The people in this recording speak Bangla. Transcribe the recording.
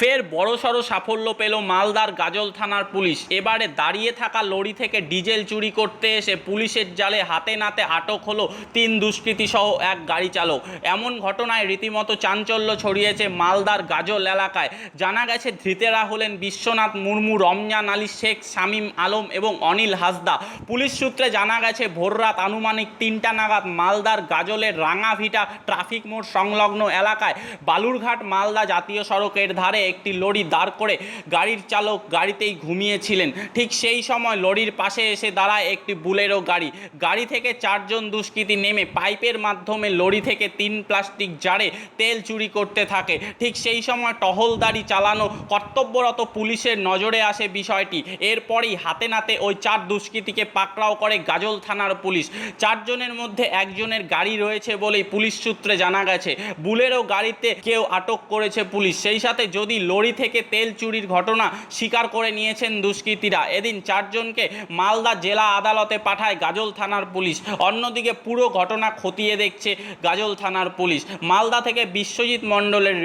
ফের বড়সড় সাফল্য পেল মালদার গাজল থানার পুলিশ। এবারে দাঁড়িয়ে থাকা লরি থেকে ডিজেল চুরি করতে এসে পুলিশের জালে হাতে নাতে আটক হলো তিন দুষ্কৃতী সহ এক গাড়ি চালক। এমন ঘটনায় রীতিমতো চাঞ্চল্য ছড়িয়েছে মালদার গাজল এলাকায়। জানা গেছে, ধৃতেরা হলেন বিশ্বনাথ মুর্মু রমজান আলী শেখ, শামীম আলম এবং অনিল হাসদা। পুলিশ সূত্রে জানা গেছে, ভোররাত আনুমানিক তিনটা নাগাদ মালদার গাজলের রাঙাভিটা ট্রাফিক মোড় সংলগ্ন এলাকায়। বালুরঘাট মালদা জাতীয় সড়কের ধারে একটি লরি দাঁড় করে গাড়ির চালক গাড়িতেই ঘুমিয়েছিলেন। ঠিক সেই সময় লরির পাশে এসে দাঁড়ায় একটি বুলেরো গাড়ি। গাড়ি থেকে চারজন দুষ্কৃতী নেমে পাইপের মাধ্যমে লরি থেকে তিন প্লাস্টিক জারে তেল চুরি করতে থাকে। ঠিক সেই সময় টহলদারি চালানো কর্তব্যরত পুলিশের নজরে আসে বিষয়টি। এরপরেই হাতে নাতে ওই চার দুষ্কৃতীকে পাকড়াও করে গাজল থানার পুলিশ। চারজনের মধ্যে একজনের গাড়ি রয়েছে বলেই পুলিশ সূত্রে জানা গেছে। বুলেরও গাড়িতে কেউ আটক করেছে পুলিশ। সেই সাথে যদি লরি থেকে তেল চুরির ঘটনা স্বীকার করে নিয়েছেন দুষ্কৃতীরা। এদিন চারজনকে মালদা জেলা আদালতে পাঠায় গাজল থানার পুলিশ। অন্যদিকে পুরো ঘটনা খতিয়ে দেখছে গাজল থানার পুলিশ। মালদা থেকে বিশ্বজিৎ মণ্ডলের